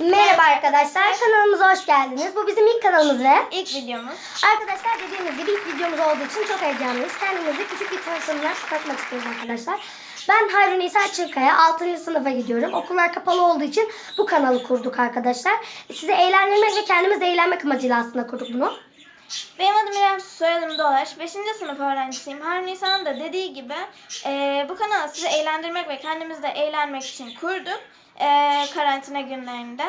Merhaba arkadaşlar, kanalımıza hoş geldiniz. Bu bizim ilk kanalımız ve İlk videomuz. arkadaşlar dediğimiz gibi ilk videomuz olduğu için çok heyecanlıyız. Kendimizi küçük bir tanıtımla katmak istiyoruz arkadaşlar. Ben Harun İsa Çırkaya, 6. sınıfa gidiyorum. Okullar kapalı olduğu için bu kanalı kurduk arkadaşlar. Sizi eğlendirmek ve kendimiz eğlenmek amacıyla aslında kurduk bunu. Benim adım İrem, soyadım Dolaş. 5. sınıf öğrencisiyim. Harun İsa'nın da dediği gibi e, bu kanalı sizi eğlendirmek ve kendimiz de eğlenmek için kurduk. E, karantina günlerinde.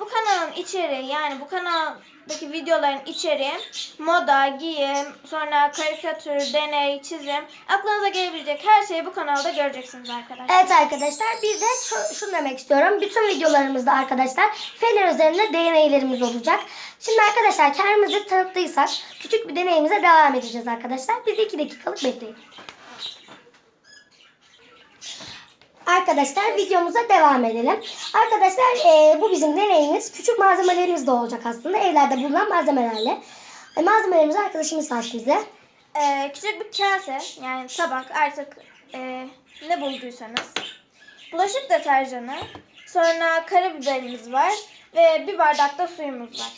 Bu kanalın içeriği yani bu kanaldaki videoların içeriği moda, giyim, sonra karikatür, deney, çizim. Aklınıza gelebilecek her şeyi bu kanalda göreceksiniz arkadaşlar. Evet arkadaşlar bir de şu, şunu demek istiyorum. Bütün videolarımızda arkadaşlar fener üzerinde deneylerimiz olacak. Şimdi arkadaşlar kendimizi tanıttıysak küçük bir deneyimize devam edeceğiz arkadaşlar. Bizi 2 dakikalık bekleyin. Arkadaşlar videomuza devam edelim. Arkadaşlar eee, bu bizim deneyimiz. Küçük malzemelerimiz de olacak aslında. Evlerde bulunan malzemelerle. E, malzemelerimizi arkadaşımız saçtı bize. Ee, küçük bir kase yani tabak artık e, ne bulduysanız. Bulaşık deterjanı. Sonra karabiberimiz var. Ve bir bardak da suyumuz var.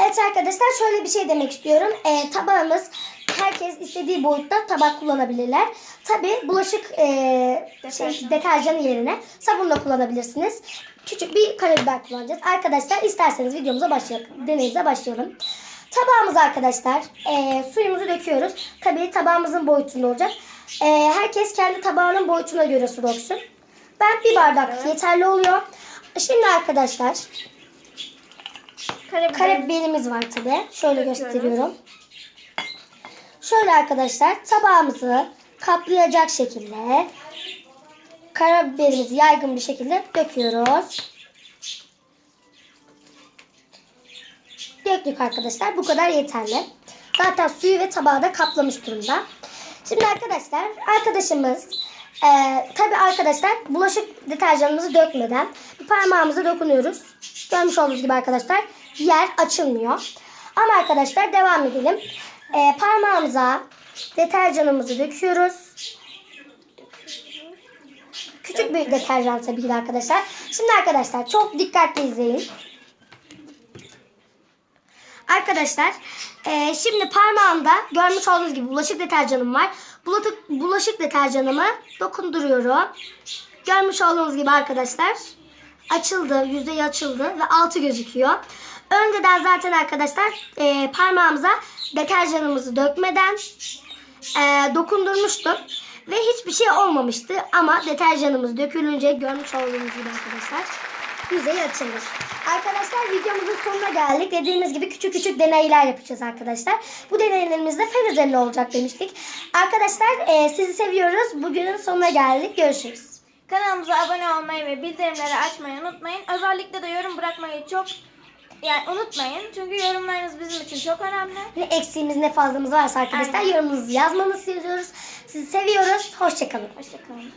Evet arkadaşlar şöyle bir şey demek istiyorum. Ee, tabağımız herkes istediği boyutta tabak kullanabilirler. Tabi bulaşık e, şey, Deterjan. deterjanı yerine sabun da kullanabilirsiniz. Küçük bir karabiber kullanacağız. Arkadaşlar isterseniz videomuza başlayalım. Deneyimize başlayalım. Tabağımız arkadaşlar e, suyumuzu döküyoruz. Tabi tabağımızın boyutunda olacak. E, herkes kendi tabağının boyutuna göre su döksün. Ben bir bardak Evet. yeterli oluyor. Şimdi arkadaşlar Karabiber. Karabiberimiz var tabi. Şöyle Döküyoruz. gösteriyorum. Şöyle arkadaşlar tabağımızı kaplayacak şekilde karabiberimizi yaygın bir şekilde döküyoruz. Döktük arkadaşlar. Bu kadar yeterli. Zaten suyu ve tabağı da kaplamış durumda. Şimdi arkadaşlar arkadaşımız e, tabi arkadaşlar bulaşık deterjanımızı dökmeden bir parmağımıza dokunuyoruz. Görmüş olduğunuz gibi arkadaşlar yer açılmıyor. Ama arkadaşlar devam edelim. E, parmağımıza deterjanımızı döküyoruz. Küçük bir deterjan tabii ki arkadaşlar. Şimdi arkadaşlar çok dikkatli izleyin. Arkadaşlar eee, şimdi parmağımda görmüş olduğunuz gibi bulaşık deterjanım var. Bulaşık, bulaşık deterjanımı dokunduruyorum. Görmüş olduğunuz gibi arkadaşlar açıldı, yüzeyi açıldı ve altı gözüküyor. Önceden zaten arkadaşlar eee, parmağımıza deterjanımızı dökmeden eee, dokundurmuştum. Ve hiçbir şey olmamıştı ama deterjanımız dökülünce görmüş olduğunuz gibi arkadaşlar yüzeyi açılır. Arkadaşlar videomuzun sonuna geldik. Dediğimiz gibi küçük küçük deneyler yapacağız arkadaşlar. Bu deneylerimiz de fen üzerine olacak demiştik. Arkadaşlar e, sizi seviyoruz. Bugünün sonuna geldik. Görüşürüz. Kanalımıza abone olmayı ve bildirimleri açmayı unutmayın. Özellikle de yorum bırakmayı çok yani unutmayın. Çünkü yorumlarınız bizim için çok önemli. Ne eksiğimiz ne fazlamız varsa arkadaşlar Aynen. yorumunuzu yazmanızı istiyoruz. Sizi seviyoruz. Hoşçakalın. Hoşçakalın.